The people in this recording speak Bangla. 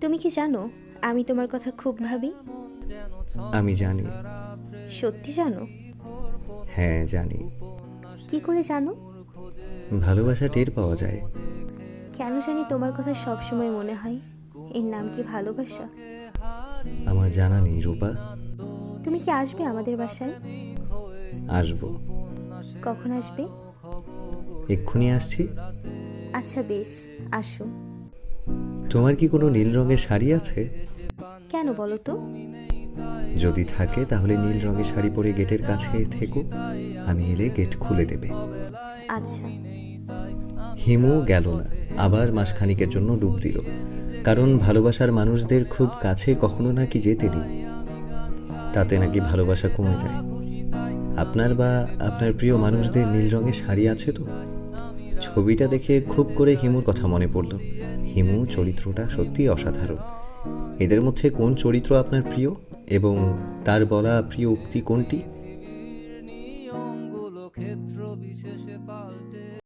তুমি কি জানো আমি তোমার কথা খুব ভাবি? আমি জানি। সত্যি জানো? হ্যাঁ জানি। কি করে জানো? ভালোবাসা টের পাওয়া যায়। কেন জানি তোমার কথা সব সময় মনে হয়। এর নাম কি ভালোবাসা? আমার জানা নেই রূপা। তুমি কি আসবে আমাদের বাসায়? আসব। কখন আসবে? এক্ষুনি আসছি। আচ্ছা বেশ আসো। তোমার কি কোনো নীল রঙের শাড়ি আছে? কেন বলো তো? যদি থাকে তাহলে নীল রঙের শাড়ি পরে গেটের কাছে থেকো। আমি এলে গেট খুলে দেবে। আচ্ছা। হিমু গেল না। আবার মাসখানিকের জন্য ডুব দিল। কারণ ভালোবাসার মানুষদের খুব কাছে কখনো নাকি যেতে দিই তাতে নাকি ভালোবাসা কমে যায়। আপনার বা আপনার প্রিয় মানুষদের নীল রঙের শাড়ি আছে তো? ছবিটা দেখে খুব করে হিমুর কথা মনে পড়ল। হিমু চরিত্রটা সত্যি অসাধারণ। এদের মধ্যে কোন চরিত্র আপনার প্রিয় এবং তার বলা প্রিয় উক্তি কোনটি?